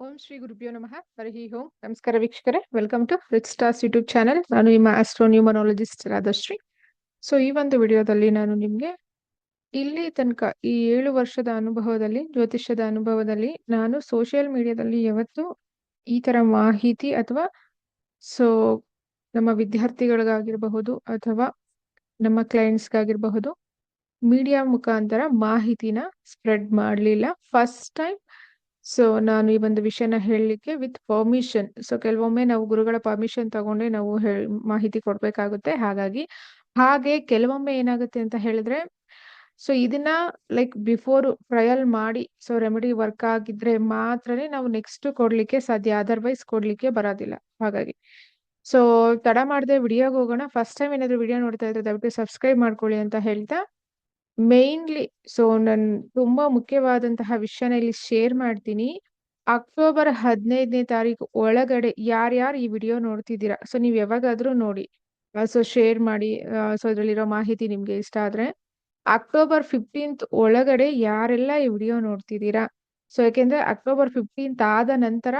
ಓಂ ಶ್ರೀ ಗುರುಭ್ಯೋ ನಮಃ. ಹರಿ ಓಂ. ನಮಸ್ಕಾರ ವೀಕ್ಷಕರೇ. Welcome to rich stars YouTube channel ನಾನು ನಿಮ್ಮ ಆಸ್ಟ್ರೋನ್ಯೂಮನಾಲಜಿಸ್ಟ್ ರಾಧಶ್ರೀ. ಸೊ ಈ ಒಂದು ವಿಡಿಯೋದಲ್ಲಿ ನಾನು ನಿಮಗೆ ಇಲ್ಲಿ ತನಕ ಈ ಏಳು ವರ್ಷದ ಅನುಭವದಲ್ಲಿ, ಜ್ಯೋತಿಷ್ಯದ ಅನುಭವದಲ್ಲಿ ನಾನು ಸೋಷಿಯಲ್ ಮೀಡಿಯಾದಲ್ಲಿ ಯಾವತ್ತು ಈ ತರ ಮಾಹಿತಿ ಅಥವಾ ಸೊ ನಮ್ಮ ವಿದ್ಯಾರ್ಥಿಗಳಿಗಾಗಿರಬಹುದು ಅಥವಾ ನಮ್ಮ ಕ್ಲೈಂಟ್ಸ್ಗಾಗಿರಬಹುದು ಮೀಡಿಯಾ ಮುಖಾಂತರ ಮಾಹಿತಿನ ಸ್ಪ್ರೆಡ್ ಮಾಡಲಿಲ್ಲ. ಫಸ್ಟ್ ಟೈಮ್ ಸೊ ನಾನು ಈ ಒಂದು ವಿಷಯನ ಹೇಳಲಿಕ್ಕೆ ವಿತ್ ಪರ್ಮಿಷನ್ ಸೊ ಕೆಲವೊಮ್ಮೆ ನಾವು ಗುರುಗಳ ಪರ್ಮಿಷನ್ ತಗೊಂಡೆ ನಾವು ಮಾಹಿತಿ ಕೊಡ್ಬೇಕಾಗುತ್ತೆ. ಹಾಗಾಗಿ, ಹಾಗೆ ಕೆಲವೊಮ್ಮೆ ಏನಾಗುತ್ತೆ ಅಂತ ಹೇಳಿದ್ರೆ ಸೊ ಇದನ್ನ ಲೈಕ್ ಬಿಫೋರ್ ಟ್ರಯಲ್ ಮಾಡಿ ಸೊ ರೆಮಿಡಿ ವರ್ಕ್ ಆಗಿದ್ರೆ ಮಾತ್ರನೇ ನಾವು ನೆಕ್ಸ್ಟ್ ಕೊಡ್ಲಿಕ್ಕೆ ಸಾಧ್ಯ. ಅದರ್ವೈಸ್ ಕೊಡ್ಲಿಕ್ಕೆ ಬರೋದಿಲ್ಲ. ಹಾಗಾಗಿ ಸೊ ತಡ ಮಾಡದೆ ವಿಡಿಯೋಗೆ ಹೋಗೋಣ. ಫಸ್ಟ್ ಟೈಮ್ ಏನಾದ್ರು ವಿಡಿಯೋ ನೋಡ್ತಾ ಇದ್ರೆ ದಯವಿಟ್ಟು ಸಬ್ಸ್ಕ್ರೈಬ್ ಮಾಡ್ಕೊಳ್ಳಿ ಅಂತ ಹೇಳ್ತಾ ಮೇನ್ಲಿ ಸೊ ನನ್ ತುಂಬಾ ಮುಖ್ಯವಾದಂತಹ ವಿಷಯನ ಇಲ್ಲಿ ಶೇರ್ ಮಾಡ್ತೀನಿ. ಅಕ್ಟೋಬರ್ ಹದಿನೈದನೇ ತಾರೀಕು ಒಳಗಡೆ ಯಾರ್ಯಾರು ಈ ವಿಡಿಯೋ ನೋಡ್ತಿದ್ದೀರಾ? ಸೊ ನೀವ್ ಯಾವಾಗಾದ್ರೂ ನೋಡಿ. ಸೊ ಶೇರ್ ಮಾಡಿ ಸೊ ಅದ್ರಲ್ಲಿರೋ ಮಾಹಿತಿ ನಿಮ್ಗೆ ಇಷ್ಟ ಆದ್ರೆ. ಅಕ್ಟೋಬರ್ ಫಿಫ್ಟೀನ್ತ್ ಒಳಗಡೆ ಯಾರೆಲ್ಲ ಈ ವಿಡಿಯೋ ನೋಡ್ತಿದ್ದೀರಾ? ಸೊ ಯಾಕೆಂದ್ರೆ ಅಕ್ಟೋಬರ್ ಫಿಫ್ಟೀನ್ತ್ ಆದ ನಂತರ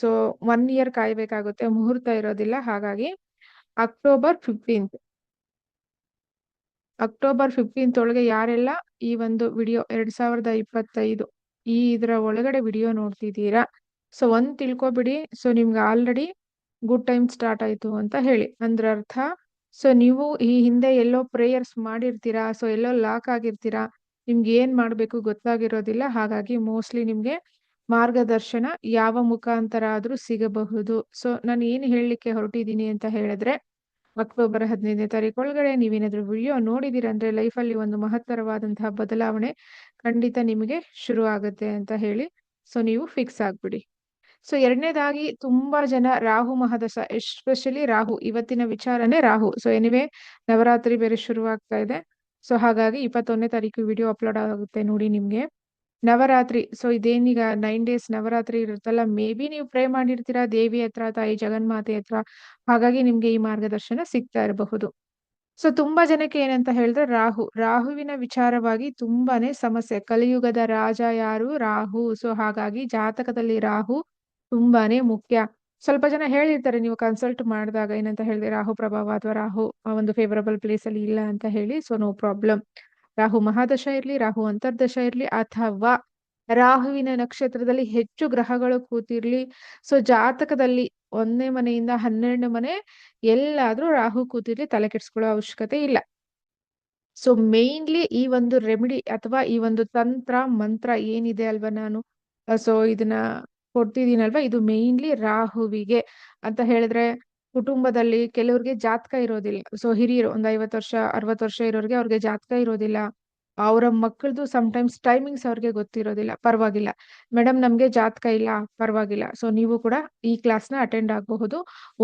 ಸೊ ಒನ್ ಇಯರ್ ಕಾಯ್ಬೇಕಾಗುತ್ತೆ, ಮುಹೂರ್ತ ಇರೋದಿಲ್ಲ. ಹಾಗಾಗಿ ಅಕ್ಟೋಬರ್ ಫಿಫ್ಟೀನ್ತ್ ಅಕ್ಟೋಬರ್ ಫಿಫ್ಟೀನ್ತ್ ಒಳಗೆ ಯಾರೆಲ್ಲ ಈ ಒಂದು ವಿಡಿಯೋ ಎರಡ್ ಸಾವಿರದ ಇಪ್ಪತ್ತೈದು ಈ ಇದರ ಒಳಗಡೆ ವಿಡಿಯೋ ನೋಡ್ತಿದ್ದೀರಾ? ಸೊ ಒಂದ್ ತಿಳ್ಕೊಬಿಡಿ. ಸೊ ನಿಮ್ಗೆ ಆಲ್ರೆಡಿ ಗುಡ್ ಟೈಮ್ ಸ್ಟಾರ್ಟ್ ಆಯಿತು ಅಂತ ಹೇಳಿ. ಅಂದ್ರ ಅರ್ಥ ಸೊ ನೀವು ಈ ಹಿಂದೆ ಎಲ್ಲೋ ಪ್ರೇಯರ್ಸ್ ಮಾಡಿರ್ತೀರಾ? ಸೊ ಎಲ್ಲೋ ಲಾಕ್ ಆಗಿರ್ತೀರಾ? ನಿಮ್ಗೆ ಏನ್ ಮಾಡ್ಬೇಕು ಗೊತ್ತಾಗಿರೋದಿಲ್ಲ. ಹಾಗಾಗಿ ಮೋಸ್ಟ್ಲಿ ನಿಮ್ಗೆ ಮಾರ್ಗದರ್ಶನ ಯಾವ ಮುಖಾಂತರ ಆದ್ರೂ ಸಿಗಬಹುದು. ಸೊ ನಾನು ಏನು ಹೇಳಲಿಕ್ಕೆ ಹೊರಟಿದ್ದೀನಿ ಅಂತ ಹೇಳಿದ್ರೆ ಅಕ್ಟೋಬರ್ ಹದಿನೈದನೇ ತಾರೀಕು ಒಳಗಡೆ ನೀವೇನಾದ್ರೂ ವಿಡಿಯೋ ನೋಡಿದೀರ ಅಂದ್ರೆ ಲೈಫಲ್ಲಿ ಒಂದು ಮಹತ್ತರವಾದಂತಹ ಬದಲಾವಣೆ ಖಂಡಿತ ನಿಮಗೆ ಶುರು ಆಗುತ್ತೆ ಅಂತ ಹೇಳಿ ಸೊ ನೀವು ಫಿಕ್ಸ್ ಆಗ್ಬಿಡಿ. ಸೊ ಎರಡನೇದಾಗಿ ತುಂಬಾ ಜನ ರಾಹು ಮಹದಸ ಎಸ್ಪೆಷಲಿ ರಾಹು, ಇವತ್ತಿನ ವಿಚಾರನೇ ರಾಹು. ಸೊ ಎನಿವೆ ನವರಾತ್ರಿ ಬೇರೆ ಶುರು ಆಗ್ತಾ ಇದೆ. ಸೊ ಹಾಗಾಗಿ ಇಪ್ಪತ್ತೊಂದನೇ ತಾರೀಕು ವಿಡಿಯೋ ಅಪ್ಲೋಡ್ ಆಗುತ್ತೆ ನೋಡಿ ನಿಮ್ಗೆ. ನವರಾತ್ರಿ. ಸೊ ಇದೇನೀಗ ನೈನ್ ಡೇಸ್ ನವರಾತ್ರಿ ಇರುತ್ತಲ್ಲ ಮೇ ಬಿ ನೀವು ಪ್ರೇ ಮಾಡಿರ್ತೀರಾ, ದೇವಿ ಹತ್ರ ತಾಯಿ ಜಗನ್ಮಾತೆ ಹತ್ರ. ಹಾಗಾಗಿ ನಿಮ್ಗೆ ಈ ಮಾರ್ಗದರ್ಶನ ಸಿಗ್ತಾ ಇರಬಹುದು. ಸೊ ತುಂಬಾ ಜನಕ್ಕೆ ಏನಂತ ಹೇಳಿದ್ರೆ, ರಾಹು. ರಾಹುವಿನ ವಿಚಾರವಾಗಿ ತುಂಬಾನೇ ಸಮಸ್ಯೆ. ಕಲಿಯುಗದ ರಾಜ ಯಾರು? ರಾಹು. ಸೊ ಹಾಗಾಗಿ ಜಾತಕದಲ್ಲಿ ರಾಹು ತುಂಬಾನೇ ಮುಖ್ಯ. ಸ್ವಲ್ಪ ಜನ ಹೇಳಿರ್ತಾರೆ, ನೀವು ಕನ್ಸಲ್ಟ್ ಮಾಡಿದಾಗ ಏನಂತ ಹೇಳಿದ್ರೆ, ರಾಹು ಪ್ರಭಾವ ಅಥವಾ ರಾಹು ಆ ಒಂದು ಫೇವರಬಲ್ ಪ್ಲೇಸ್ ಅಲ್ಲಿ ಇಲ್ಲ ಅಂತ ಹೇಳಿ ಸೊ ನೋ ಪ್ರಾಬ್ಲಮ್ ರಾಹು ಮಹಾದಶ ಇರ್ಲಿ, ರಾಹು ಅಂತರ್ದಶ ಇರ್ಲಿ, ಅಥವಾ ರಾಹುವಿನ ನಕ್ಷತ್ರದಲ್ಲಿ ಹೆಚ್ಚು ಗ್ರಹಗಳು ಕೂತಿರ್ಲಿ. ಸೊ ಜಾತಕದಲ್ಲಿ ಒಂದನೇ ಮನೆಯಿಂದ ಹನ್ನೆರಡನೇ ಮನೆ ಎಲ್ಲಾದ್ರೂ ರಾಹು ಕೂತಿರ್ಲಿ, ತಲೆ ಕೆಡ್ಸ್ಕೊಳ್ಳೋ ಅವಶ್ಯಕತೆ ಇಲ್ಲ. ಸೊ ಮೇನ್ಲಿ ಈ ಒಂದು ರೆಮಿಡಿ ಅಥವಾ ಈ ಒಂದು ತಂತ್ರ, ಮಂತ್ರ ಏನಿದೆ ಅಲ್ವಾ ನಾನು? ಸೊ ಇದನ್ನ ಕೊಡ್ತಿದ್ದೀನಲ್ವಾ ಇದು ಮೇನ್ಲಿ ರಾಹುವಿಗೆ. ಅಂತ ಹೇಳಿದ್ರೆ ಕುಟುಂಬದಲ್ಲಿ ಕೆಲವ್ರಿಗೆ ಜಾತಕ ಇರೋದಿಲ್ಲ. ಸೊ ಹಿರಿಯರು ಒಂದ್ ಐವತ್ ವರ್ಷ ಅರವತ್ ವರ್ಷ ಇರೋರಿಗೆ ಅವ್ರಿಗೆ ಜಾತಕ ಇರೋದಿಲ್ಲ. ಅವರ ಮಕ್ಕಳದು ಟೈಮ್ಸ್ ಟೈಮಿಂಗ್ಸ್ ಅವ್ರಿಗೆ ಗೊತ್ತಿರೋದಿಲ್ಲ. ಪರವಾಗಿಲ್ಲ. ಮೇಡಮ್ ನಮ್ಗೆ ಜಾತಕ ಇಲ್ಲ. ಪರವಾಗಿಲ್ಲ. ಸೊ ನೀವು ಕೂಡ ಈ ಕ್ಲಾಸ್ನ ಅಟೆಂಡ್ ಆಗಬಹುದು.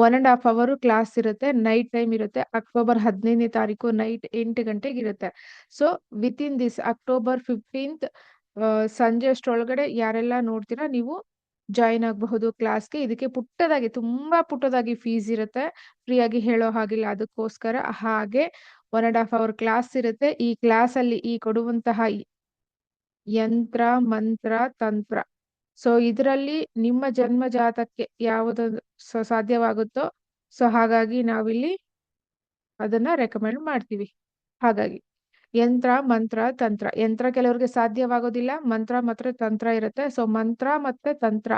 One and half hour class ಇರುತ್ತೆ. ನೈಟ್ ಟೈಮ್ ಇರುತ್ತೆ. ಅಕ್ಟೋಬರ್ ಹದಿನೈದನೇ ತಾರೀಕು ನೈಟ್ ಎಂಟು ಗಂಟೆಗೆ ಇರುತ್ತೆ. So with this October fifteenth ಸಂಜೆ ಅಷ್ಟರೊಳಗಡೆ ಯಾರೆಲ್ಲ ನೋಡ್ತೀರಾ, ನೀವು ಜಾಯಿನ್ ಆಗಬಹುದು ಕ್ಲಾಸ್ಗೆ ಇದಕ್ಕೆ ಪುಟ್ಟದಾಗಿ, ತುಂಬಾ ಪುಟ್ಟದಾಗಿ ಫೀಸ್ ಇರುತ್ತೆ. ಫ್ರೀ ಆಗಿ ಹೇಳೋ ಹಾಗಿಲ್ಲ. ಅದಕ್ಕೋಸ್ಕರ ಹಾಗೆ one and half hour class ಇರುತ್ತೆ. ಈ ಕ್ಲಾಸ್ ಅಲ್ಲಿ ಈ ಕೊಡುವಂತಹ ಯಂತ್ರ, ಮಂತ್ರ, ತಂತ್ರ. ಸೊ ಇದರಲ್ಲಿ ನಿಮ್ಮ ಜನ್ಮ ಜಾತಕ್ಕೆ ಯಾವುದು ಸಾಧ್ಯವಾಗುತ್ತೋ, ಸೊ ಹಾಗಾಗಿ ನಾವಿಲ್ಲಿ ಅದನ್ನ ರೆಕಮೆಂಡ್ ಮಾಡ್ತೀವಿ. ಹಾಗಾಗಿ. ಯಂತ್ರ, ಮಂತ್ರ, ತಂತ್ರ. ಯಂತ್ರ ಕೆಲವರಿಗೆ ಸಾಧ್ಯವಾಗೋದಿಲ್ಲ. ಮಂತ್ರ ಮಾತ್ರ ತಂತ್ರ ಇರುತ್ತೆ. ಸೊ ಮಂತ್ರ ಮತ್ತೆ ತಂತ್ರ.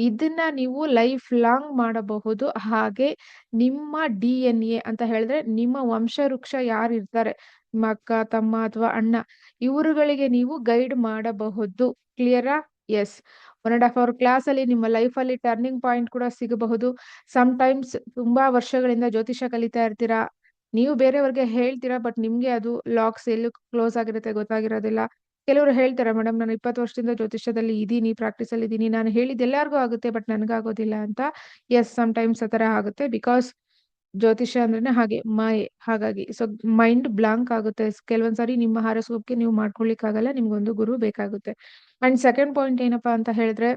ಇದನ್ನ ನೀವು ಲೈಫ್ ಲಾಂಗ್ ಮಾಡಬಹುದು. ಹಾಗೆ ನಿಮ್ಮ ಡಿ ಎನ್ ಎ ಅಂತ ಹೇಳಿದ್ರೆ ನಿಮ್ಮ ವಂಶವೃಕ್ಷ ಯಾರು ಇರ್ತಾರೆ? ನಿಮ್ಮ ಅಕ್ಕ, ತಮ್ಮ ಅಥವಾ ಅಣ್ಣ. ಇವರುಗಳಿಗೆ ನೀವು ಗೈಡ್ ಮಾಡಬಹುದು. ಕ್ಲಿಯರಾ as one and half hour class ಅಲ್ಲಿ ನಿಮ್ಮ ಲೈಫ್ ಅಲ್ಲಿ ಟರ್ನಿಂಗ್ ಪಾಯಿಂಟ್ ಕೂಡ ಸಿಗಬಹುದು. ಸಮ್ ಟೈಮ್ಸ್ ತುಂಬಾ ವರ್ಷಗಳಿಂದ ಜ್ಯೋತಿಷ ಕಲಿತಾ ಇರ್ತೀರಾ? ನೀವು ಬೇರೆಯವ್ರಿಗೆ ಹೇಳ್ತೀರಾ ಬಟ್ ನಿಮ್ಗೆ ಅದು ಲಾಕ್ಸ್ ಎಲ್ಲೂ ಕ್ಲೋಸ್ ಆಗಿರುತ್ತೆ ಗೊತ್ತಾಗಿರೋದಿಲ್ಲ. ಕೆಲವರು ಹೇಳ್ತಾರೆ ಮೇಡಮ್ ನಾನು ಇಪ್ಪತ್ತು ವರ್ಷದಿಂದ ಜ್ಯೋತಿಷ್ಯದಲ್ಲಿ ಇದ್ದೀನಿ ಪ್ರಾಕ್ಟೀಸ್ ಅಲ್ಲಿ ಇದ್ದೀನಿ, ನಾನು ಹೇಳಿದ ಎಲ್ಲಾರ್ಗೂ ಆಗುತ್ತೆ ಬಟ್ ನನಗಾಗೋದಿಲ್ಲ ಅಂತ. ಎಸ್ ಸಮ್ ಟೈಮ್ಸ್ ಆ ತರ ಆಗುತ್ತೆ ಬಿಕಾಸ್ ಜ್ಯೋತಿಷ್ಯ ಅಂದ್ರೆ ಹಾಗೆ, ಮೈ, ಹಾಗಾಗಿ ಸೊ ಮೈಂಡ್ ಬ್ಲಾಂಕ್ ಆಗುತ್ತೆ. ಕೆಲವೊಂದ್ಸಾರಿ ನಿಮ್ಮ ಹಾರಸ್ಕೋಪ್ಗೆ ನೀವು ಮಾಡ್ಕೊಳ್ಲಿಕ್ಕೆ ಆಗಲ್ಲ ನಿಮ್ಗೊಂದು ಗುರು ಬೇಕಾಗುತ್ತೆ. ಅಂಡ್ ಸೆಕೆಂಡ್ ಪಾಯಿಂಟ್ ಏನಪ್ಪಾ ಅಂತ ಹೇಳಿದ್ರೆ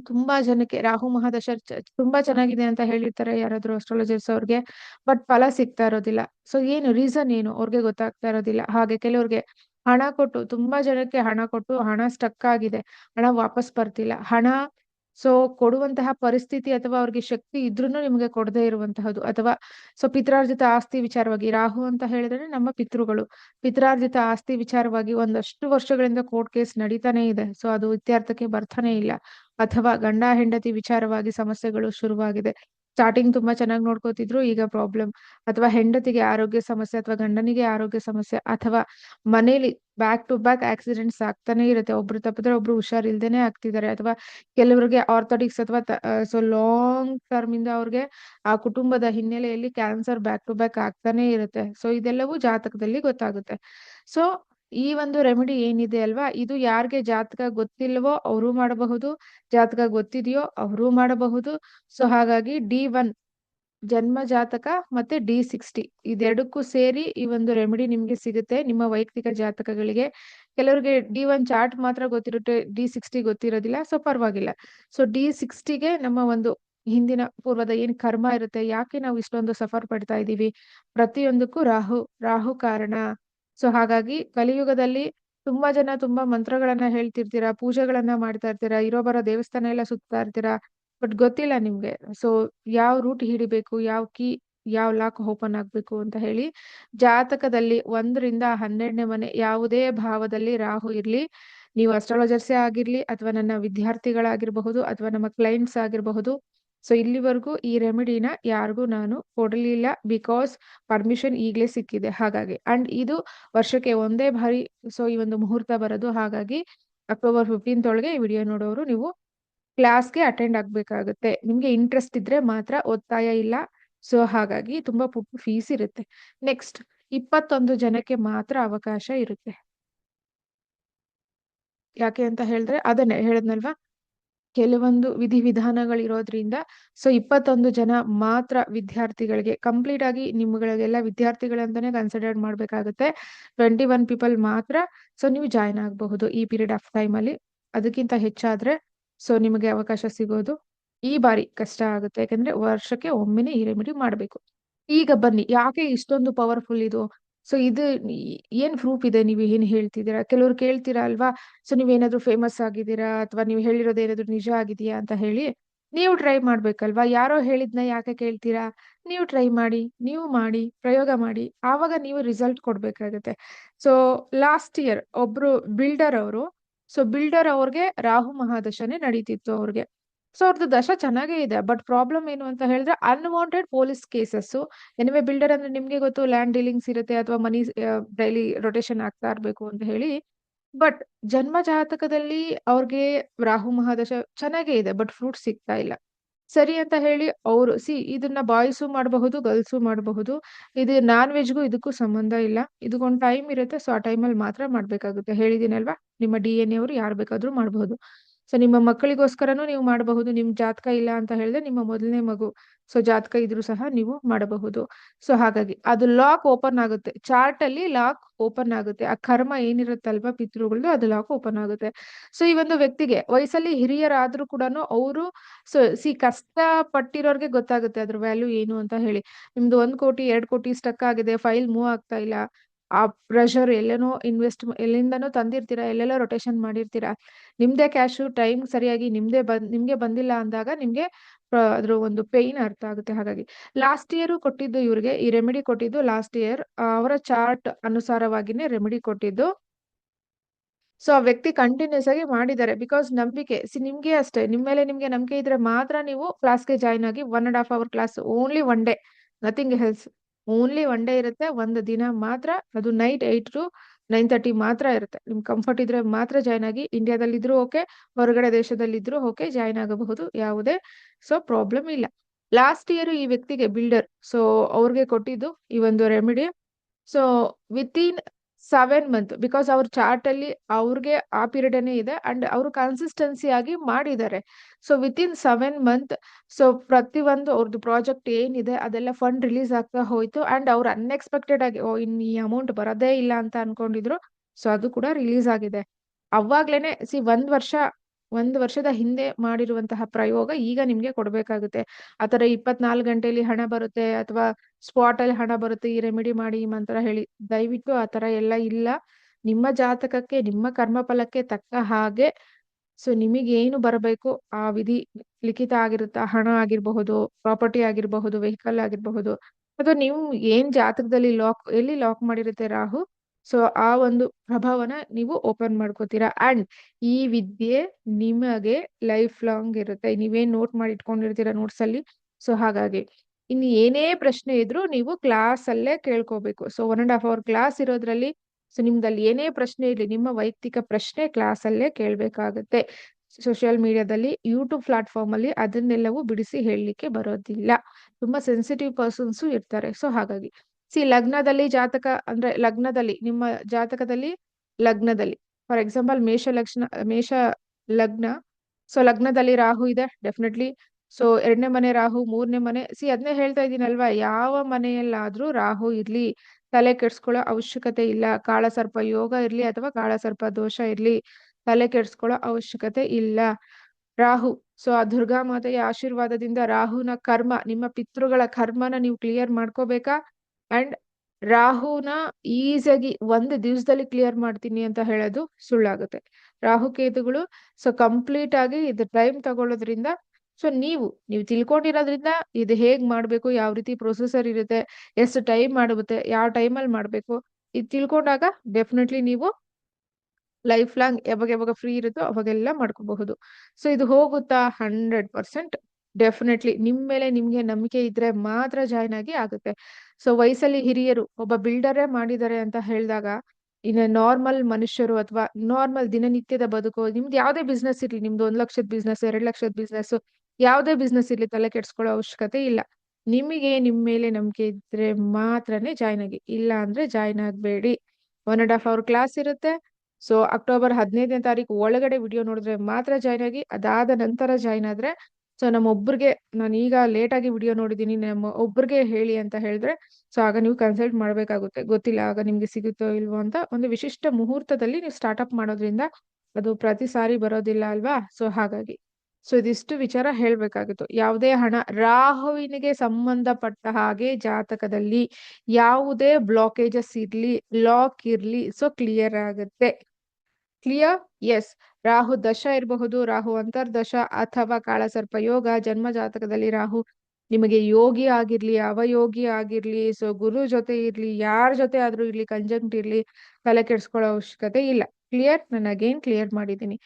ತುಂಬಾ ಜನಕ್ಕೆ ರಾಹು ಮಹಾದಶ ತುಂಬಾ ಚೆನ್ನಾಗಿದೆ ಅಂತ ಹೇಳಿರ್ತಾರೆ ಯಾರಾದ್ರೂ ಅಸ್ಟ್ರಾಲಜರ್ಸ್ ಅವ್ರಿಗೆ, ಬಟ್ ಫಲ ಸಿಗ್ತಾ ಇರೋದಿಲ್ಲ. ಸೊ ಏನು ರೀಸನ್ ಏನು ಅವ್ರಿಗೆ ಗೊತ್ತಾಗ್ತಾ ಇರೋದಿಲ್ಲ. ಹಾಗೆ ಕೆಲವ್ರಿಗೆ ಹಣ ಕೊಟ್ಟು, ತುಂಬಾ ಜನಕ್ಕೆ ಹಣ ಕೊಟ್ಟು ಹಣ ಸ್ಟಕ್ ಆಗಿದೆ. ಹಣ ವಾಪಸ್ ಬರ್ತಿಲ್ಲ. ಹಣ ಸೊ ಕೊಡುವಂತಹ ಪರಿಸ್ಥಿತಿ ಅಥವಾ ಅವ್ರಿಗೆ ಶಕ್ತಿ ಇದ್ರೂ ನಿಮಗೆ ಕೊಡದೇ ಇರುವಂತಹದ್ದು. ಅಥವಾ ಸೊ ಪಿತ್ರಾರ್ಜಿತ ಆಸ್ತಿ ವಿಚಾರವಾಗಿ ರಾಹು ಅಂತ ಹೇಳಿದ್ರೆ ನಮ್ಮ ಪಿತೃಗಳು. ಪಿತ್ರಾರ್ಜಿತ ಆಸ್ತಿ ವಿಚಾರವಾಗಿ ಒಂದಷ್ಟು ವರ್ಷಗಳಿಂದ ಕೋರ್ಟ್ ಕೇಸ್ ನಡೀತಾನೆ ಇದೆ. ಸೊ ಅದು ಇತ್ಯರ್ಥಕ್ಕೆ ಬರ್ತಾನೆ ಇಲ್ಲ. ಅಥವಾ ಗಂಡ ಹೆಂಡತಿ ವಿಚಾರವಾಗಿ ಸಮಸ್ಯೆಗಳು ಶುರುವಾಗಿದೆ. ಸ್ಟಾರ್ಟಿಂಗ್ ತುಂಬಾ ಚೆನ್ನಾಗಿ ನೋಡ್ಕೋತಿದ್ರು. ಈಗ ಪ್ರಾಬ್ಲಮ್ ಅಥವಾ ಹೆಂಡತಿಗೆ ಆರೋಗ್ಯ ಸಮಸ್ಯೆ ಅಥವಾ ಗಂಡನಿಗೆ ಆರೋಗ್ಯ ಸಮಸ್ಯೆ ಅಥವಾ ಮನೇಲಿ ಬ್ಯಾಕ್ ಟು ಬ್ಯಾಕ್ ಆಕ್ಸಿಡೆಂಟ್ಸ್ ಆಗ್ತಾನೆ ಇರುತ್ತೆ. ಒಬ್ರು ತಪ್ಪಿದ್ರೆ ಒಬ್ರು ಹುಷಾರ್ ಇಲ್ದೇನೆ ಆಗ್ತಿದ್ದಾರೆ ಅಥವಾ ಕೆಲವರಿಗೆ ಆರ್ಥೋಟಿಕ್ಸ್ ಅಥವಾ ಸೊ ಲಾಂಗ್ ಟರ್ಮ್ ಇಂದ ಅವ್ರಿಗೆ ಆ ಕುಟುಂಬದ ಹಿನ್ನೆಲೆಯಲ್ಲಿ ಕ್ಯಾನ್ಸರ್ ಬ್ಯಾಕ್ ಟು ಬ್ಯಾಕ್ ಆಗ್ತಾನೆ ಇರುತ್ತೆ. ಸೊ ಇದೆಲ್ಲವೂ ಜಾತಕದಲ್ಲಿ ಗೊತ್ತಾಗುತ್ತೆ. ಸೊ ಈ ಒಂದು ರೆಮಿಡಿ ಏನಿದೆ ಅಲ್ವಾ? ಇದು ಯಾರಿಗೆ ಜಾತಕ ಗೊತ್ತಿಲ್ವೋ ಅವರು ಮಾಡಬಹುದು. ಜಾತಕ ಗೊತ್ತಿದೆಯೋ ಅವರು ಮಾಡಬಹುದು. ಸೊ, ಹಾಗಾಗಿ ಡಿ ಒನ್ ಜನ್ಮ ಜಾತಕ ಮತ್ತೆ ಡಿ ಸಿಕ್ಸ್ಟಿ ಇದೆರಡಕ್ಕೂ ಸೇರಿ ಈ ಒಂದು ರೆಮಿಡಿ ನಿಮ್ಗೆ ಸಿಗುತ್ತೆ ನಿಮ್ಮ ವೈಯಕ್ತಿಕ ಜಾತಕಗಳಿಗೆ. ಕೆಲವರಿಗೆ ಡಿ ಒನ್ ಚಾರ್ಟ್ ಮಾತ್ರ ಗೊತ್ತಿರುತ್ತೆ, ಡಿ ಸಿಕ್ಸ್ಟಿ ಗೊತ್ತಿರೋದಿಲ್ಲ, ಸೊ, ಪರವಾಗಿಲ್ಲ. ಸೊ, ಡಿ ಸಿಕ್ಸ್ಟಿಗೆ ನಮ್ಮ ಒಂದು ಹಿಂದಿನ ಪೂರ್ವದ ಏನ್ ಕರ್ಮ ಇರುತ್ತೆ, ಯಾಕೆ ನಾವು ಇಷ್ಟೊಂದು ಸಫರ್ ಪಡ್ತಾ ಇದೀವಿ? ಪ್ರತಿಯೊಂದಕ್ಕೂ ರಾಹು ರಾಹು ಕಾರಣ. ಸೊ ಹಾಗಾಗಿ ಕಲಿಯುಗದಲ್ಲಿ ತುಂಬಾ ಜನ ತುಂಬಾ ಮಂತ್ರಗಳನ್ನ ಹೇಳ್ತಿರ್ತೀರಾ, ಪೂಜೆಗಳನ್ನ ಮಾಡ್ತಾ ಇರ್ತೀರಾ ಇರೋ ಬರೋ ದೇವಸ್ಥಾನ ಎಲ್ಲ ಸುತ್ತಾ ಇರ್ತೀರಾ ಬಟ್ ಗೊತ್ತಿಲ್ಲ ನಿಮ್ಗೆ. ಸೊ ಯಾವ ರೂಟ್ ಹಿಡಿಬೇಕು, ಯಾವ ಕೀ ಯಾವ ಲಾಕ್ ಓಪನ್ ಆಗ್ಬೇಕು ಅಂತ ಹೇಳಿ ಜಾತಕದಲ್ಲಿ ಒಂದರಿಂದ ಹನ್ನೆರಡನೇ ಮನೆ ಯಾವುದೇ ಭಾವದಲ್ಲಿ ರಾಹು ಇರ್ಲಿ, ನೀವು ಅಸ್ಟ್ರಾಲಜರ್ಸೇ ಆಗಿರ್ಲಿ ಅಥವಾ ನನ್ನ ವಿದ್ಯಾರ್ಥಿಗಳಾಗಿರಬಹುದು ಅಥವಾ ನಮ್ಮ ಕ್ಲೈಂಟ್ಸ್ ಆಗಿರಬಹುದು ಸೊ ಇಲ್ಲಿವರೆಗೂ ಈ ರೆಮಿಡಿನ ಯಾರಿಗೂ ನಾನು ಕೊಡಲಿಲ್ಲ ಬಿಕಾಸ್ ಪರ್ಮಿಷನ್ ಈಗಲೇ ಸಿಕ್ಕಿದೆ. ಹಾಗಾಗಿ ಅಂಡ್ ಇದು ವರ್ಷಕ್ಕೆ ಒಂದೇ ಬಾರಿ ಸೊ ಈ ಒಂದು ಮುಹೂರ್ತ ಬರೋದು. ಹಾಗಾಗಿ ಅಕ್ಟೋಬರ್ ಫಿಫ್ಟೀನ್ತ್ ಒಳಗೆ ಈ ವಿಡಿಯೋ ನೋಡೋರು ನೀವು ಕ್ಲಾಸ್ಗೆ ಅಟೆಂಡ್ ಆಗಬೇಕಾಗುತ್ತೆ. ನಿಮಗೆ ಇಂಟ್ರೆಸ್ಟ್ ಇದ್ರೆ ಮಾತ್ರ ಒತ್ತಾಯ ಇಲ್ಲ. ಸೊ ಹಾಗಾಗಿ ತುಂಬಾ ಪುಟ್ಟ ಫೀಸ್ ಇರುತ್ತೆ. ನೆಕ್ಸ್ಟ್ ಇಪ್ಪತ್ತೊಂದು ಜನಕ್ಕೆ ಮಾತ್ರ ಅವಕಾಶ ಇರುತ್ತೆ. ಯಾಕೆ ಅಂತ ಹೇಳಿದ್ರೆ, ಅದನ್ನೇ, ಹೇಳದ್ನಲ್ವಾ? ಕೆಲವೊಂದು ವಿಧಿವಿಧಾನಗಳಿರೋದ್ರಿಂದ ಸೊ ಇಪ್ಪತ್ತೊಂದು ಜನ ಮಾತ್ರ ವಿದ್ಯಾರ್ಥಿಗಳಿಗೆ ಕಂಪ್ಲೀಟ್ ಆಗಿ ನಿಮ್ಗಳಿಗೆಲ್ಲ ವಿದ್ಯಾರ್ಥಿಗಳಂತಾನೆ ಕನ್ಸಿಡರ್ ಮಾಡ್ಬೇಕಾಗತ್ತೆ. ಟ್ವೆಂಟಿ ಒನ್ ಪೀಪಲ್ ಮಾತ್ರ ಸೊ ನೀವು ಜಾಯ್ನ್ ಆಗಬಹುದು ಈ ಪೀರಿಯಡ್ ಆಫ್ ಟೈಮ್ ಅಲ್ಲಿ. ಅದಕ್ಕಿಂತ ಹೆಚ್ಚಾದ್ರೆ ಸೊ ನಿಮಗೆ ಅವಕಾಶ ಸಿಗೋದು ಈ ಬಾರಿ ಕಷ್ಟ ಆಗುತ್ತೆ. ಯಾಕಂದ್ರೆ ವರ್ಷಕ್ಕೆ ಒಮ್ಮೆನೆ ಈ ರೆಮಿಡಿ ಮಾಡಬೇಕು. ಈಗ ಬನ್ನಿ, ಯಾಕೆ ಇಷ್ಟೊಂದು ಪವರ್ಫುಲ್ ಇದು? ಸೊ ಇದು ಏನ್ ಪ್ರೂಫ್ ಇದೆ ನೀವು ಏನ್ ಹೇಳ್ತಿದ್ದೀರಾ? ಕೆಲವ್ರು ಕೇಳ್ತೀರಾ ಅಲ್ವಾ? ಸೊ ನೀವೇನಾದ್ರೂ ಫೇಮಸ್ ಆಗಿದ್ದೀರಾ? ಅಥವಾ ನೀವು ಹೇಳಿರೋದು ಏನಾದ್ರು ನಿಜ ಆಗಿದೆಯಾ ಅಂತ ಹೇಳಿ, ನೀವು ಟ್ರೈ ಮಾಡ್ಬೇಕಲ್ವಾ? ಯಾರೋ ಹೇಳಿದ್ನ ಯಾಕೆ ಕೇಳ್ತೀರಾ? ನೀವು ಟ್ರೈ ಮಾಡಿ, ನೀವು ಮಾಡಿ, ಪ್ರಯೋಗ ಮಾಡಿ, ಆವಾಗ ನೀವು ರಿಸಲ್ಟ್ ಕೊಡ್ಬೇಕಾಗತ್ತೆ. ಸೊ ಲಾಸ್ಟ್ ಇಯರ್ ಒಬ್ರು ಬಿಲ್ಡರ್ ಅವರು ಸೊ ಬಿಲ್ಡರ್ ಅವ್ರಿಗೆ ರಾಹು ಮಹಾದಶನೇ ನಡೀತಿತ್ತು ಅವ್ರಿಗೆ. ಸೊ ಅವ್ರದ್ದು ದಶ ಚೆನ್ನಾಗೇ ಇದೆ, ಬಟ್ ಪ್ರಾಬ್ಲಮ್ ಏನು ಅಂತ ಹೇಳಿದ್ರೆ unwanted police cases anyway builder ಅಂದ್ರೆ ನಿಮ್ಗೆ ಗೊತ್ತು ಲ್ಯಾಂಡ್ ಡೀಲಿಂಗ್ಸ್ ಇರುತ್ತೆ ಅಥವಾ ಮನಿ ಡೈಲಿ ರೊಟೇಷನ್ ಆಗ್ತಾ ಇರಬೇಕು ಅಂತ ಹೇಳಿ. ಬಟ್ ಜನ್ಮ ಜಾತಕದಲ್ಲಿ ಅವ್ರಿಗೆ ರಾಹು ಮಹಾದಶ ಚೆನ್ನಾಗೇ ಇದೆ ಬಟ್ ಫ್ರೂಟ್ ಸಿಗ್ತಾ ಇಲ್ಲ. ಸರಿ ಅಂತ ಹೇಳಿ ಅವರು ಸಿ ಇದನ್ನ ಬಾಯ್ಸು ಮಾಡಬಹುದು ಗರ್ಲ್ಸು ಮಾಡಬಹುದು. ಇದು ನಾನ್ ವೆಜ್ಗೂ ಇದಕ್ಕೂ ಸಂಬಂಧ ಇಲ್ಲ. ಇದಕ್ಕೊಂದು ಟೈಮ್ ಇರುತ್ತೆ ಸೊ ಆ ಟೈಮಲ್ಲಿ ಮಾತ್ರ ಮಾಡ್ಬೇಕಾಗುತ್ತೆ. ಹೇಳಿದೀನಲ್ವಾ? ನಿಮ್ಮ ಡಿ ಎನ್ ಎ ಅವರು ಯಾರು ಬೇಕಾದ್ರೂ ಮಾಡಬಹುದು. ಸೊ ನಿಮ್ಮ ಮಕ್ಕಳಿಗೋಸ್ಕರನೂ ನೀವು ಮಾಡಬಹುದು. ನಿಮ್ ಜಾತಕ ಇಲ್ಲ ಅಂತ ಹೇಳಿದ್ರೆ ನಿಮ್ಮ ಮೊದಲನೇ ಮಗು. ಸೊ ಜಾತಕ ಇದ್ರೂ ಸಹ ನೀವು ಮಾಡಬಹುದು. ಸೊ ಹಾಗಾಗಿ ಅದು ಲಾಕ್ ಓಪನ್ ಆಗುತ್ತೆ. ಚಾರ್ಟ್ ಅಲ್ಲಿ ಲಾಕ್ ಓಪನ್ ಆಗುತ್ತೆ. ಆ ಕರ್ಮ ಏನಿರುತ್ತಲ್ವಾ ಪಿತೃಗಳದ್ದು ಅದು ಲಾಕ್ ಓಪನ್ ಆಗುತ್ತೆ. ಸೊ ಈ ಒಂದು ವ್ಯಕ್ತಿಗೆ ವಯಸ್ಸಲ್ಲಿ ಹಿರಿಯರಾದ್ರೂ ಕೂಡ ಅವರು ಸೊ ಸಿ ಕಷ್ಟ ಪಟ್ಟಿರೋರ್ಗೆ ಗೊತ್ತಾಗುತ್ತೆ ಅದ್ರ ವ್ಯಾಲ್ಯೂ ಏನು ಅಂತ ಹೇಳಿ. ನಿಮ್ದು ಒಂದ್ ಕೋಟಿ, ಎರಡ್ ಕೋಟಿ ಸ್ಟಕ್ ಆಗಿದೆ ಫೈಲ್ ಮೂವ್ ಆಗ್ತಾ ಇಲ್ಲ. ಆ ಪ್ರೆಷರ್ ಎಲ್ಲೇನೋ ಇನ್ವೆಸ್ಟ್ ಎಲ್ಲಿಂದನೋ ತಂದಿರ್ತೀರಾ, ಎಲ್ಲೆಲ್ಲೋ ರೊಟೇಷನ್ ಮಾಡಿರ್ತೀರಾ, ನಿಮ್ದೇ ಕ್ಯಾಶು ಟೈಮ್ ಸರಿಯಾಗಿ ನಿಮ್ದೇ ಬಂದ್, ನಿಮ್ಗೆ ಬಂದಿಲ್ಲ ಅಂದಾಗ ನಿಮ್ಗೆ ಅದ್ರ ಒಂದು ಪೇಯ್ನ್ ಅರ್ಥ ಆಗುತ್ತೆ. ಹಾಗಾಗಿ ಲಾಸ್ಟ್ ಇಯರ್ ಕೊಟ್ಟಿದ್ದು ಇವ್ರಿಗೆ, ಈ ರೆಮಿಡಿ ಕೊಟ್ಟಿದ್ದು ಲಾಸ್ಟ್ ಇಯರ್ ಅವರ ಚಾರ್ಟ್ ಅನುಸಾರವಾಗಿನೇ ರೆಮಿಡಿ ಕೊಟ್ಟಿದ್ದು. ಸೊ ಆ ವ್ಯಕ್ತಿ ಕಂಟಿನ್ಯೂಸ್ ಆಗಿ ಮಾಡಿದ್ದಾರೆ ಬಿಕಾಸ್ ನಂಬಿಕೆ, ಸಿ, ನಿಮ್ಗೆ ಅಷ್ಟೇ ನಿಮ್ಮ ಮೇಲೆ ನಿಮ್ಗೆ ನಂಬಿಕೆ ಇದ್ರೆ ಮಾತ್ರ ನೀವು ಕ್ಲಾಸ್ಗೆ ಜಾಯ್ನ್ ಆಗಿ one and half hour class only one day nothing else only one day ಇರುತ್ತೆ, ಒಂದು ದಿನ ಮಾತ್ರ, ಅದು night eight to nine thirty ಮಾತ್ರ ಇರುತ್ತೆ. ನಿಮ್ಗೆ ಕಂಫರ್ಟ್ ಇದ್ರೆ ಮಾತ್ರ ಜಾಯ್ನ್ ಆಗಿ ಇಂಡಿಯಾದಲ್ಲಿ ಇದ್ರು ಓಕೆ ಹೊರಗಡೆ ದೇಶದಲ್ಲಿದ್ರು ಓಕೆ ಜಾಯ್ನ್ ಆಗಬಹುದು, ಯಾವುದೇ ಸೊ ಪ್ರಾಬ್ಲಮ್ ಇಲ್ಲ. ಲಾಸ್ಟ್ ಇಯರ್ ಈ ವ್ಯಕ್ತಿಗೆ ಬಿಲ್ಡರ್ ಸೊ ಅವ್ರಿಗೆ ಕೊಟ್ಟಿದ್ದು ಈ ಒಂದು remedy so within seven month because ಅವ್ರ ಚಾರ್ಟ್ ಅಲ್ಲಿ ಅವ್ರಿಗೆ ಆ ಪೀರಿಯಡ್ ಇದೆ ಅಂಡ್ ಅವರು ಕನ್ಸಿಸ್ಟೆನ್ಸಿ ಆಗಿ ಮಾಡಿದ್ದಾರೆ. So within seven month so ಪ್ರತಿ ಒಂದು ಅವ್ರದ್ದು ಪ್ರಾಜೆಕ್ಟ್ ಏನಿದೆ ಅದೆಲ್ಲ ಫಂಡ್ ರಿಲೀಸ್ ಆಗ್ತಾ ಹೋಯ್ತು ಅಂಡ್ ಅವ್ರು ಅನ್ಎಕ್ಸ್ಪೆಕ್ಟೆಡ್ ಆಗಿ, ಓ, ಇನ್ ಈ ಅಮೌಂಟ್ ಬರೋದೇ ಇಲ್ಲ ಅಂತ ಅನ್ಕೊಂಡಿದ್ರು. ಸೊ ಅದು ಕೂಡ ರಿಲೀಸ್ ಆಗಿದೆ. ಅವಾಗ್ಲೇನೆ ಸಿ ಒಂದ್ ವರ್ಷ ಒಂದು ವರ್ಷದ ಹಿಂದೆ ಮಾಡಿರುವಂತಹ ಪ್ರಯೋಗ ಈಗ ನಿಮ್ಗೆ ಕೊಡ್ಬೇಕಾಗುತ್ತೆ. ಆತರ ಇಪ್ಪತ್ನಾಲ್ಕು ಗಂಟೆಯಲ್ಲಿ ಹಣ ಬರುತ್ತೆ ಅಥವಾ ಸ್ಪಾಟ್ ಅಲ್ಲಿ ಹಣ ಬರುತ್ತೆ, ಈ ರೆಮಿಡಿ ಮಾಡಿ ಈ ಮಂತ್ರ ಹೇಳಿ. ದಯವಿಟ್ಟು ಆತರ ಎಲ್ಲ ಇಲ್ಲ. ನಿಮ್ಮ ಜಾತಕಕ್ಕೆ, ನಿಮ್ಮ ಕರ್ಮಫಲಕ್ಕೆ ತಕ್ಕ ಹಾಗೆ ಸೊ ನಿಮಗೆ ಏನು ಬರಬೇಕು, ಆ ವಿಧಿ ಲಿಖಿತ ಆಗಿರುತ್ತಾ, ಹಣ ಆಗಿರಬಹುದು, ಪ್ರಾಪರ್ಟಿ ಆಗಿರಬಹುದು, ವೆಹಿಕಲ್ ಆಗಿರಬಹುದು, ಅಥವಾ ನೀವು ಏನ್ ಜಾತಕದಲ್ಲಿ ಲಾಕ್, ಎಲ್ಲಿ ಲಾಕ್ ಮಾಡಿರುತ್ತೆ ರಾಹು? ಸೊ ಆ ಒಂದು ಪ್ರಭಾವನ ನೀವು ಓಪನ್ ಮಾಡ್ಕೋತೀರಾ. ಅಂಡ್ ಈ ವಿದ್ಯೆ ನಿಮಗೆ ಲೈಫ್ ಲಾಂಗ್ ಇರುತ್ತೆ. ನೀವೇನ್ ನೋಟ್ ಮಾಡಿ ಇಟ್ಕೊಂಡಿರ್ತೀರಾ ನೋಟ್ಸ್ ಅಲ್ಲಿ? ಸೊ ಹಾಗಾಗಿ. ಇನ್ನು ಏನೇ ಪ್ರಶ್ನೆ ಇದ್ರೂ ನೀವು ಕ್ಲಾಸ್ ಅಲ್ಲೇ ಕೇಳ್ಕೋಬೇಕು. So one and half hour class ಇರೋದ್ರಲ್ಲಿ so ನಿಮ್ದಲ್ಲಿ ಏನೇ ಪ್ರಶ್ನೆ ಇರಲಿ, ನಿಮ್ಮ ವೈಯಕ್ತಿಕ ಪ್ರಶ್ನೆ ಕ್ಲಾಸ್ ಅಲ್ಲೇ ಕೇಳ್ಬೇಕಾಗತ್ತೆ. ಸೋಷಿಯಲ್ ಮೀಡಿಯಾದಲ್ಲಿ ಯೂಟ್ಯೂಬ್ ಪ್ಲಾಟ್ಫಾರ್ಮ್ ಅಲ್ಲಿ ಅದನ್ನೆಲ್ಲವೂ ಬಿಡಿಸಿ ಹೇಳಲಿಕ್ಕೆ ಬರೋದಿಲ್ಲ. ತುಂಬಾ ಸೆನ್ಸಿಟಿವ್ ಪರ್ಸನ್ಸು ಇರ್ತಾರೆ. ಸೊ ಹಾಗಾಗಿ. ಸಿ ಲಗ್ನದಲ್ಲಿ ಜಾತಕ ಅಂದ್ರೆ ಲಗ್ನದಲ್ಲಿ, ನಿಮ್ಮ ಜಾತಕದಲ್ಲಿ ಲಗ್ನದಲ್ಲಿ. ಫಾರ್ ಎಕ್ಸಾಂಪಲ್ ಮೇಷ ಲಕ್ಷಣ, ಮೇಷ ಲಗ್ನ. ಸೊ ಲಗ್ನದಲ್ಲಿ ರಾಹು ಇದೆ ಡೆಫಿನೆಟ್ಲಿ ಸೊ ಎರಡನೇ ಮನೆ ರಾಹು, ಮೂರನೇ ಮನೆ. ಸಿ ಅದನ್ನೇ ಹೇಳ್ತಾ ಇದ್ದೀನಲ್ವಾ, ಯಾವ ಮನೆಯಲ್ಲಾದ್ರೂ ರಾಹು ಇರ್ಲಿ. ತಲೆ ಕೆಡ್ಸ್ಕೊಳ್ಳೋ ಅವಶ್ಯಕತೆ ಇಲ್ಲ. ಕಾಳಸರ್ಪ ಯೋಗ ಇರ್ಲಿ ಅಥವಾ ಕಾಳಸರ್ಪ ದೋಷ ಇರ್ಲಿ. ತಲೆ ಕೆಡ್ಸ್ಕೊಳ್ಳೋ ಅವಶ್ಯಕತೆ ಇಲ್ಲ. ರಾಹು ಸೊ ಆ ದುರ್ಗಾ ಮಾತೆಯ ಆಶೀರ್ವಾದದಿಂದ ರಾಹುನ ಕರ್ಮ, ನಿಮ್ಮ ಪಿತೃಗಳ ಕರ್ಮನ ನೀವು ಕ್ಲಿಯರ್ ಮಾಡ್ಕೋಬೇಕಾ? ಅಂಡ್ ರಾಹುನ ಈಸಿಯಾಗಿ ಒಂದು ದಿವಸದಲ್ಲಿ ಕ್ಲಿಯರ್ ಮಾಡ್ತೀನಿ ಅಂತ ಹೇಳೋದು ಸುಳ್ಳಾಗುತ್ತೆ. ರಾಹು ಕೇತುಗಳು ಸೊ ಕಂಪ್ಲೀಟ್ ಆಗಿ ಇದು ಟೈಮ್ ತಗೊಳ್ಳೋದ್ರಿಂದ ಸೊ ನೀವು ನೀವು ತಿಳ್ಕೊಂಡಿರೋದ್ರಿಂದ ಇದು ಹೇಗ್ ಮಾಡ್ಬೇಕು, ಯಾವ ರೀತಿ ಪ್ರೊಸೆಸರ್ ಇರುತ್ತೆ, ಎಷ್ಟು ಟೈಮ್ ಮಾಡುತ್ತೆ ಯಾವ ಅಲ್ಲಿ ಮಾಡ್ಬೇಕು, ಇದು ತಿಳ್ಕೊಂಡಾಗ ಡೆಫಿನೆಟ್ಲಿ ನೀವು ಲೈಫ್ ಲಾಂಗ್ ಯಾವಾಗ ಯಾವಾಗ ಫ್ರೀ ಇರುತ್ತೋ ಅವಾಗೆಲ್ಲ ಮಾಡ್ಕೋಬಹುದು. ಸೊ ಇದು ಹೋಗುತ್ತಾ ಹಂಡ್ರೆಡ್ ಪರ್ಸೆಂಟ್ ಡೆಫಿನೆಟ್ಲಿ ನಿಮ್ ಮೇಲೆ ನಿಮ್ಗೆ ನಂಬಿಕೆ ಇದ್ರೆ ಮಾತ್ರ ಜಾಯ್ನ್ ಆಗಿ ಆಗುತ್ತೆ. ಸೊ ವಯಸ್ಸಲ್ಲಿ ಹಿರಿಯರು ಒಬ್ಬ ಬಿಲ್ಡರೇ ಮಾಡಿದ್ದಾರೆ ಅಂತ ಹೇಳಿದಾಗ, ಇನ್ನು ನಾರ್ಮಲ್ ಮನುಷ್ಯರು ಅಥವಾ ನಾರ್ಮಲ್ ದಿನನಿತ್ಯದ ಬದುಕು, ನಿಮ್ದು ಯಾವ್ದೇ ಬಿಸ್ನೆಸ್ ಇರ್ಲಿ, ನಿಮ್ದು ಒಂದ್ ಲಕ್ಷದ ಬಿಸ್ನೆಸ್ ಎರಡ್ ಲಕ್ಷದ ಬಿಸ್ನೆಸ್ ಯಾವ್ದೇ ಬಿಸ್ನೆಸ್ ಇರ್ಲಿ ತಲೆ ಕೆಡ್ಸ್ಕೊಳ್ಳೋ ಅವಶ್ಯಕತೆ ಇಲ್ಲ. ನಿಮಗೆ ನಿಮ್ ಮೇಲೆ ನಂಬಿಕೆ ಇದ್ರೆ ಮಾತ್ರನೇ ಜಾಯ್ನ್ ಆಗಿ, ಇಲ್ಲ ಅಂದ್ರೆ join ಆಗ್ಬೇಡಿ. One and half hour class ಇರುತ್ತೆ. ಸೊ ಅಕ್ಟೋಬರ್ ಹದಿನೈದನೇ ತಾರೀಕು ಒಳಗಡೆ ವಿಡಿಯೋ ನೋಡಿದ್ರೆ ಮಾತ್ರ ಜಾಯ್ನ್ ಆಗಿ, ಅದಾದ ನಂತರ ಜಾಯ್ನ್ ಆದ್ರೆ ಸೊ ನಮ್ಮ ಒಬ್ರಿಗೆ ನಾನು ಈಗ ಲೇಟ್ ಆಗಿ ವಿಡಿಯೋ ನೋಡಿದೀನಿ, ನಮ್ಮ ಒಬ್ರಿಗೆ ಹೇಳಿ ಅಂತ ಹೇಳಿದ್ರೆ ಸೊ ಆಗ ನೀವು ಕನ್ಸಲ್ಟ್ ಮಾಡ್ಬೇಕಾಗುತ್ತೆ. ಗೊತ್ತಿಲ್ಲ, ಆಗ ನಿಮ್ಗೆ ಸಿಗುತ್ತೋ ಇಲ್ವೋ ಅಂತ ಒಂದು ವಿಶಿಷ್ಟ ಮುಹೂರ್ತದಲ್ಲಿ ನೀವು ಸ್ಟಾರ್ಟ್ಅಪ್ ಮಾಡೋದ್ರಿಂದ ಅದು ಪ್ರತಿ ಸಾರಿ ಬರೋದಿಲ್ಲ ಅಲ್ವಾ? ಸೊ ಹಾಗಾಗಿ. ಸೊ ಇದಿಷ್ಟು ವಿಚಾರ ಹೇಳ್ಬೇಕಾಗಿತ್ತು. ಯಾವುದೇ ಹಣ, ರಾಹುವಿನಿಗೆ ಸಂಬಂಧಪಟ್ಟ ಹಾಗೆ ಜಾತಕದಲ್ಲಿ ಯಾವುದೇ ಬ್ಲಾಕೇಜಸ್ ಇರ್ಲಿ ಲಾಕ್ ಇರ್ಲಿ ಸೊ ಕ್ಲಿಯರ್ ಆಗುತ್ತೆ. ಕ್ಲಿಯರ್ ಎಸ್ ರಾಹು ದಶ ಇರಬಹುದು. ರಾಹು ಅಂತರ್ದಶ ಅಥವಾ ಕಾಳಸರ್ಪ ಯೋಗ ಜನ್ಮ ಜಾತಕದಲ್ಲಿ ರಾಹು ನಿಮಗೆ ಯೋಗಿ ಆಗಿರ್ಲಿ, ಅವಯೋಗಿ ಆಗಿರ್ಲಿ, ಸೊ ಗುರು ಜೊತೆ ಇರ್ಲಿ, ಯಾರ ಜೊತೆ ಆದ್ರೂ ಇರ್ಲಿ ಕಂಜಂಕ್ಟ್ ಇರ್ಲಿ, ತಲೆ ಕೆಡ್ಸ್ಕೊಳ್ಳೋ ಅವಶ್ಯಕತೆ ಇಲ್ಲ. ಕ್ಲಿಯರ್ ನಾನು ಅಗೇನ್ ಕ್ಲಿಯರ್ ಮಾಡಿದ್ದೀನಿ.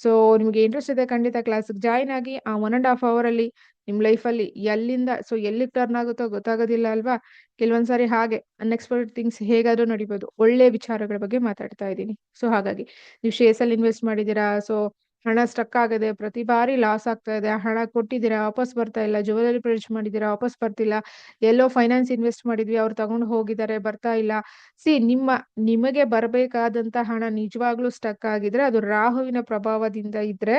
ಸೊ ನಿಮ್ಗೆ ಇಂಟ್ರೆಸ್ಟ್ ಇದೆ ಖಂಡಿತ ಕ್ಲಾಸಿಗೆ ಜಾಯ್ನ್ ಆಗಿ ಆ ಒನ್ ಅಂಡ್ ಹಾಫ್ ಅವರ್ ಅಲ್ಲಿ ನಿಮ್ ಲೈಫಲ್ಲಿ ಎಲ್ಲಿಂದ ಸೊ ಎಲ್ಲಿಗೆ ಟರ್ನ್ ಆಗುತ್ತೋ ಗೊತ್ತಾಗೋದಿಲ್ಲ ಅಲ್ವಾ? ಕೆಲವೊಂದ್ಸಾರಿ ಹಾಗೆ ಅನ್ಎಕ್ಸ್ಪೆಕ್ಟೆಡ್ ಥಿಂಗ್ಸ್ ಹೇಗಾದ್ರೂ ನಡಿಬೋದು. ಒಳ್ಳೆ ವಿಚಾರಗಳ ಬಗ್ಗೆ ಮಾತಾಡ್ತಾ ಇದ್ದೀನಿ. ಸೊ ಹಾಗಾಗಿ, ನೀವು ಶೇರ್ಸ್ ಅಲ್ಲಿ ಇನ್ವೆಸ್ಟ್ ಮಾಡಿದೀರಾ ಸೊ ಹಣ ಸ್ಟಕ್ ಆಗದೆ, ಪ್ರತಿ ಬಾರಿ ಲಾಸ್ ಆಗ್ತಾ ಇದೆ, ಹಣ ಕೊಟ್ಟಿದ್ದೀರಾ? ವಾಪಸ್ ಬರ್ತಾ ಇಲ್ಲ, ಜುವೆಲರಿ ಪರ್ಚೇಸ್ ಮಾಡಿದ್ದೀರಾ? ವಾಪಸ್ ಬರ್ತಿಲ್ಲ. ಎಲ್ಲೋ ಫೈನಾನ್ಸ್ ಇನ್ವೆಸ್ಟ್ ಮಾಡಿದ್ವಿ, ಅವ್ರು ತಗೊಂಡು ಹೋಗಿದ್ದಾರೆ, ಬರ್ತಾ ಇಲ್ಲ. ಸಿ ನಿಮ್ಮ, ನಿಮಗೆ ಬರಬೇಕಾದಂತ ಹಣ ನಿಜವಾಗ್ಲೂ ಸ್ಟಕ್ ಆಗಿದ್ರೆ ಅದು ರಾಹುವಿನ ಪ್ರಭಾವದಿಂದ ಇದ್ರೆ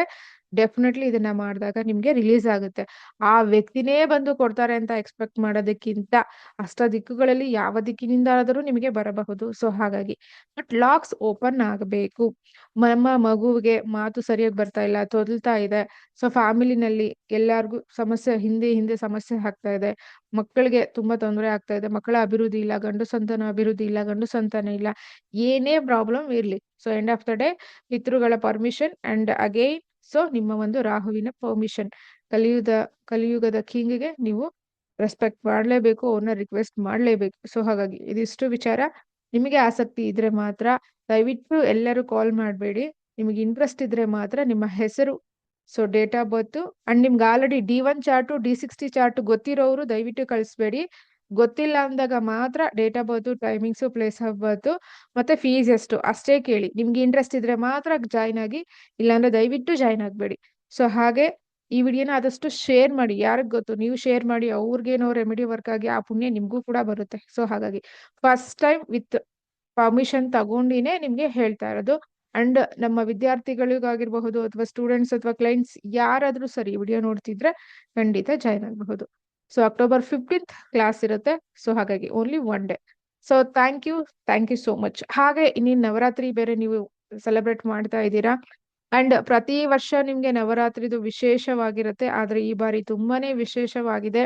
ಡೆಫಿನೆಟ್ಲಿ ಇದನ್ನ ಮಾಡಿದಾಗ ನಿಮ್ಗೆ ರಿಲೀಸ್ ಆಗುತ್ತೆ. ಆ ವ್ಯಕ್ತಿನೇ ಬಂದು ಕೊಡ್ತಾರೆ ಅಂತ ಎಕ್ಸ್ಪೆಕ್ಟ್ ಮಾಡೋದಕ್ಕಿಂತ ಅಷ್ಟ ದಿಕ್ಕುಗಳಲ್ಲಿ ಯಾವ ದಿಕ್ಕಿನಿಂದ ಆದರೂ ನಿಮಗೆ ಬರಬಹುದು. ಸೊ ಹಾಗಾಗಿ ಬಟ್ ಲಾಕ್ಸ್ ಓಪನ್ ಆಗಬೇಕು. ನಮ್ಮ ಮಗುವಿಗೆ ಮಾತು ಸರಿಯಾಗಿ ಬರ್ತಾ ಇಲ್ಲ, ತೊದಲ್ತಾ ಇದೆ. ಸೊ ಫ್ಯಾಮಿಲಿನಲ್ಲಿ ಎಲ್ಲಾರ್ಗು ಸಮಸ್ಯೆ, ಹಿಂದೆ ಹಿಂದೆ ಸಮಸ್ಯೆ ಆಗ್ತಾ ಇದೆ. ಮಕ್ಕಳಿಗೆ ತುಂಬಾ ತೊಂದರೆ ಆಗ್ತಾ ಇದೆ. ಮಕ್ಕಳ ಅಭಿವೃದ್ಧಿ ಇಲ್ಲ, ಗಂಡು ಸಂತಾನ ಅಭಿವೃದ್ಧಿ ಇಲ್ಲ, ಗಂಡು ಸಂತಾನ ಇಲ್ಲ. ಏನೇ ಪ್ರಾಬ್ಲಮ್ ಇರ್ಲಿ. So end of the day ಪಿತೃಗಳ ಪರ್ಮಿಷನ್ ಅಂಡ್ ಅಗೈನ್ ಸೊ ನಿಮ್ಮ ಒಂದು ರಾಹುವಿನ ಪರ್ಮಿಷನ್ ಕಲಿಯುಗ ಕಲಿಯುಗದ ಕಿಂಗ್ಗೆ ನೀವು ರೆಸ್ಪೆಕ್ಟ್ ಮಾಡಲೇಬೇಕು ಅವ್ರನ್ನ ರಿಕ್ವೆಸ್ಟ್ ಮಾಡಲೇಬೇಕು. ಸೊ ಹಾಗಾಗಿ ಇದಿಷ್ಟು ವಿಚಾರ. ನಿಮಗೆ ಆಸಕ್ತಿ ಇದ್ರೆ ಮಾತ್ರ ದಯವಿಟ್ಟು ಎಲ್ಲರೂ ಕಾಲ್ ಮಾಡಬೇಡಿ. ನಿಮಗೆ ಇಂಟ್ರೆಸ್ಟ್ ಇದ್ರೆ ಮಾತ್ರ ನಿಮ್ಮ ಹೆಸರು so date of birth and ನಿಮ್ಗೆ already D one chart D sixty chart ಗೊತ್ತಿರೋರು ದಯವಿಟ್ಟು ಕಳಿಸ್ಬೇಡಿ. ಗೊತ್ತಿಲ್ಲ ಅಂದಾಗ ಮಾತ್ರ date of birth, timings, place of birth, ಮತ್ತೆ ಫೀಸ್ ಎಷ್ಟು? ಅಷ್ಟೇ ಕೇಳಿ. ನಿಮ್ಗೆ ಇಂಟ್ರೆಸ್ಟ್ ಇದ್ರೆ ಮಾತ್ರ ಜಾಯ್ನ್ ಆಗಿ, ಇಲ್ಲಾಂದ್ರೆ ದಯವಿಟ್ಟು ಜಾಯ್ನ್ ಆಗಬೇಡಿ. ಸೊ ಹಾಗೆ ಈ ವಿಡಿಯೋನ ಆದಷ್ಟು ಶೇರ್ ಮಾಡಿ. ಯಾರಿಗ್ ಗೊತ್ತು? ನೀವು ಶೇರ್ ಮಾಡಿ, ಅವ್ರಿಗೇನೋ ರೆಮಿಡಿ ವರ್ಕ್ ಆಗಿ ಆ ಪುಣ್ಯ ನಿಮ್ಗೂ ಕೂಡ ಬರುತ್ತೆ. ಸೊ ಹಾಗಾಗಿ ಫಸ್ಟ್ ಟೈಮ್ ವಿತ್ ಪರ್ಮಿಷನ್ ತಗೊಂಡಿನೇ ನಿಮ್ಗೆ ಹೇಳ್ತಾ ಇರೋದು. ಅಂಡ್ ನಮ್ಮ ವಿದ್ಯಾರ್ಥಿಗಳಿಗಾಗಿರ್ಬಹುದು ಅಥವಾ ಸ್ಟೂಡೆಂಟ್ಸ್ ಅಥವಾ ಕ್ಲೈಂಟ್ಸ್ ಯಾರಾದ್ರೂ ಸರಿ ವಿಡಿಯೋ ನೋಡ್ತಿದ್ರೆ ಖಂಡಿತ ಜಾಯ್ನ್ ಆಗಬಹುದು. ಸೊ ಅಕ್ಟೋಬರ್ ಫಿಫ್ಟೀನ್ತ್ ಕ್ಲಾಸ್ ಇರುತ್ತೆ. ಸೊ ಹಾಗಾಗಿ only one day so thank you thank you so much ಹಾಗೆ ಇನ್ನೇನು ನವರಾತ್ರಿ ಬೇರೆ ನೀವು ಸೆಲೆಬ್ರೇಟ್ ಮಾಡ್ತಾ ಇದ್ದೀರಾ? ಅಂಡ್ ಪ್ರತಿ ವರ್ಷ ನಿಮ್ಗೆ ನವರಾತ್ರಿದು ವಿಶೇಷವಾಗಿರುತ್ತೆ. ಆದ್ರೆ ಈ ಬಾರಿ ತುಂಬಾನೇ ವಿಶೇಷವಾಗಿದೆ.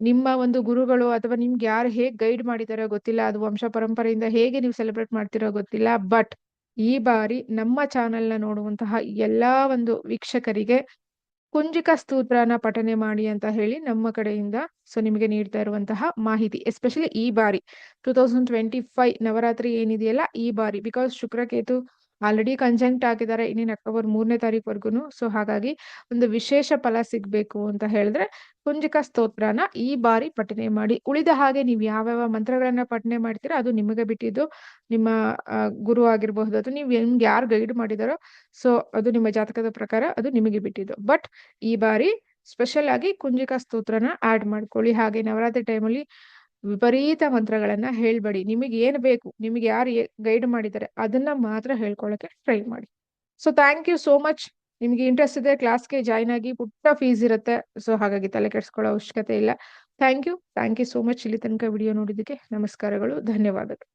ನಿಮ್ಮ ಒಂದು ಗುರುಗಳು ಅಥವಾ ನಿಮ್ಗೆ ಯಾರು ಹೇಗೆ ಗೈಡ್ ಮಾಡಿದಾರೋ ಗೊತ್ತಿಲ್ಲ. ಅದು ವಂಶ ಪರಂಪರೆಯಿಂದ ಹೇಗೆ ನೀವು ಸೆಲೆಬ್ರೇಟ್ ಮಾಡ್ತಿರೋ ಗೊತ್ತಿಲ್ಲ. ಬಟ್ ಈ ಬಾರಿ ನಮ್ಮ ಚಾನೆಲ್ನ ನೋಡುವಂತಹ ಎಲ್ಲಾ ಒಂದು ವೀಕ್ಷಕರಿಗೆ ಕುಂಜಿಕ ಸ್ತೋತ್ರನ ಪಠನೆ ಮಾಡಿ ಅಂತ ಹೇಳಿ ನಮ್ಮ ಕಡೆಯಿಂದ ಸೊ ನಿಮಗೆ ನೀಡ್ತಾ ಇರುವಂತಹ ಮಾಹಿತಿ ಎಸ್ಪೆಷಲಿ ಈ ಬಾರಿ. Two thousand twenty five Navratri ಏನಿದೆಯಲ್ಲ, ಈ ಬಾರಿ. ಬಿಕಾಸ್ ಶುಕ್ರಕೇತು ಆಲ್ರೆಡಿ ಕನ್ಸೆಂಟ್ ಆಗಿದ್ದಾರೆ ಇನ್ನೇನು ಅಕ್ಟೋಬರ್ ಮೂರನೇ ತಾರೀಕುವರೆಗೂ ಸೊ ಹಾಗಾಗಿ ಒಂದು ವಿಶೇಷ ಫಲ ಸಿಗ್ಬೇಕು ಅಂತ ಹೇಳಿದ್ರೆ ಕುಂಜಿಕ ಸ್ತೋತ್ರನ ಈ ಬಾರಿ ಪಠನೆ ಮಾಡಿ. ಉಳಿದ ಹಾಗೆ ನೀವು ಯಾವ್ಯಾವ ಮಂತ್ರಗಳನ್ನ ಪಠನೆ ಮಾಡ್ತೀರಾ ಅದು ನಿಮಗೆ ಬಿಟ್ಟಿದ್ದು ನಿಮ್ಮ ಗುರು ಆಗಿರಬಹುದು ಅಥವಾ ನೀವು ನಿಮ್ಗೆ ಯಾರು ಗೈಡ್ ಮಾಡಿದಾರೋ, ಸೊ ಅದು ನಿಮ್ಮ ಜಾತಕದ ಪ್ರಕಾರ ಅದು ನಿಮಗೆ ಬಿಟ್ಟಿದ್ದು. ಬಟ್ ಈ ಬಾರಿ ಸ್ಪೆಷಲ್ ಆಗಿ ಕುಂಜಿಕ ಸ್ತೋತ್ರನ ಆಡ್ ಮಾಡ್ಕೊಳ್ಳಿ. ಹಾಗೆ ನವರಾತ್ರಿ ಟೈಮಲ್ಲಿ ವಿಪರೀತ ಮಂತ್ರಗಳನ್ನ ಹೇಳ್ಬೇಡಿ. ನಿಮಗೆ ಏನು ಬೇಕು, ನಿಮಗೆ ಯಾರು ಗೈಡ್ ಮಾಡಿದ್ದಾರೆ ಅದನ್ನ ಮಾತ್ರ ಹೇಳ್ಕೊಳಕ್ಕೆ ಟ್ರೈ ಮಾಡಿ. So thank you so much ನಿಮಗೆ ಇಂಟ್ರೆಸ್ಟ್ ಇದೆ ಕ್ಲಾಸ್ಗೆ ಜಾಯ್ನ್ ಆಗಿ ಪುಟ್ಟ ಫೀಸ್ ಇರುತ್ತೆ. ಸೊ ಹಾಗಾಗಿ ತಲೆ ಕೆಡಿಸ್ಕೊಳ್ಳೋ ಅವಶ್ಯಕತೆ ಇಲ್ಲ. Thank you thank you so much ಇಲ್ಲಿ ತನಕ ವಿಡಿಯೋ ನೋಡಿದ್ದಕ್ಕೆ ನಮಸ್ಕಾರಗಳು. ಧನ್ಯವಾದಗಳು.